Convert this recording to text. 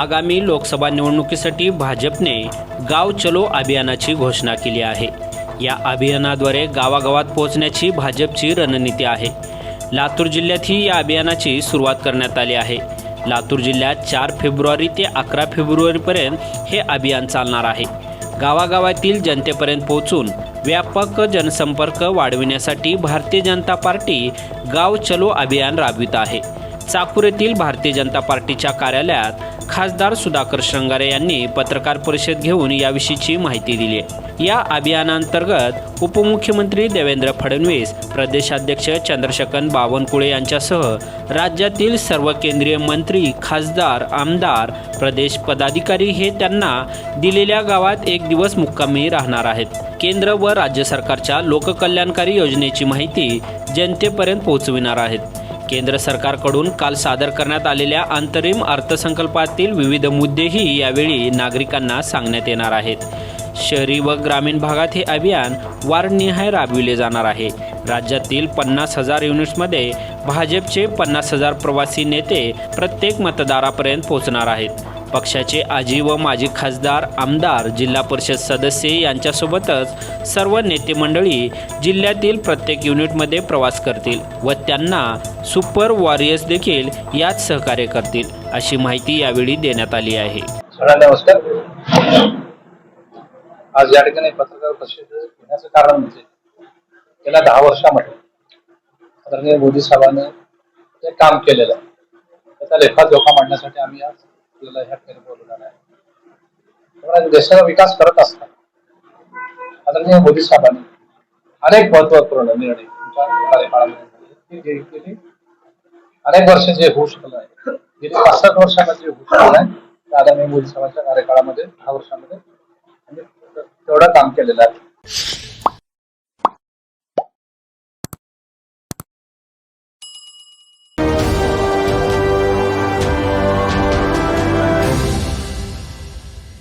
आगामी लोकसभा निवडणुकीसाठी भाजपने गाव चलो अभियानाची घोषणा केली आहे. या अभियानाद्वारे गावागावात पोहोचण्याची भाजपची रणनीती आहे. लातूर जिल्ह्यातही या अभियानाची सुरुवात करण्यात आली आहे. लातूर जिल्ह्यात चार फेब्रुवारी ते अकरा फेब्रुवारीपर्यंत हे अभियान चालणार आहे. गावागावातील जनतेपर्यंत पोहोचून व्यापक जनसंपर्क वाढविण्यासाठी भारतीय जनता पार्टी गाव चलो अभियान राबवित आहे. चाकूर येथील भारतीय जनता पार्टीच्या कार्यालयात खासदार सुधाकर श्रंगारे यांनी पत्रकार परिषद घेऊन याविषयीची माहिती दिली. या अभियानांतर्गत उपमुख्यमंत्री देवेंद्र फडणवीस प्रदेशाध्यक्ष चंद्रशेखर बावनकुळे यांच्यासह राज्यातील सर्व केंद्रीय मंत्री खासदार आमदार प्रदेश पदाधिकारी हे त्यांना दिलेल्या गावात एक दिवस मुक्कामी राहणार आहेत. केंद्र व राज्य सरकारच्या लोककल्याणकारी योजनेची माहिती जनतेपर्यंत पोहोचविणार आहेत. केंद्र सरकारकडून काल सादर करण्यात आलेल्या अंतरिम अर्थसंकल्पातील विविध मुद्देही यावेळी नागरिकांना सांगण्यात येणार आहेत. शहरी व ग्रामीण भागात हे अभियान वारनिहाय राबविले जाणार आहे. राज्यातील पन्नास हजार युनिट्समध्ये भाजपचे पन्नास हजार प्रवासी नेते प्रत्येक मतदारापर्यंत पोहोचणार आहेत. पक्षाचे आजी व माजी खासदार आमदार जिल्हा परिषद सदस्य यांच्यासोबतच सर्व नेते मंडळी जिल्ह्यातील प्रत्येक युनिटमध्ये प्रवास करतील व त्यांना सुपर वॉरियर्स देखील यात सहकार्य करतील अशी माहिती यावेळी देण्यात आली आहे. नमस्कार. आज या ठिकाणी पत्रकार परिषद घेण्याचं कारण म्हणजे गेल्या दहा वर्षामध्ये आदरणीय मोदी साहेबांनी जे काम केलेलं आहे त्याचा लेखाजोखा मांडण्यासाठी आम्ही आज आपल्याला ह्या ठिकाणी बोलवणार आहे. त्यामुळे देशाचा विकास करत असतात आदरणीय मोदी साहेबांनी अनेक महत्त्वपूर्ण निर्णय तुमच्या कार्यकाळामध्ये अनेक वर्ष जे होऊ शकलं आहे गेली पाच सात वर्षामध्ये जे होऊ शकलं आहे आदरणीय मोदी साहेबांच्या कार्यकाळामध्ये दहा वर्षामध्ये तेवढं काम केलेलं आहे.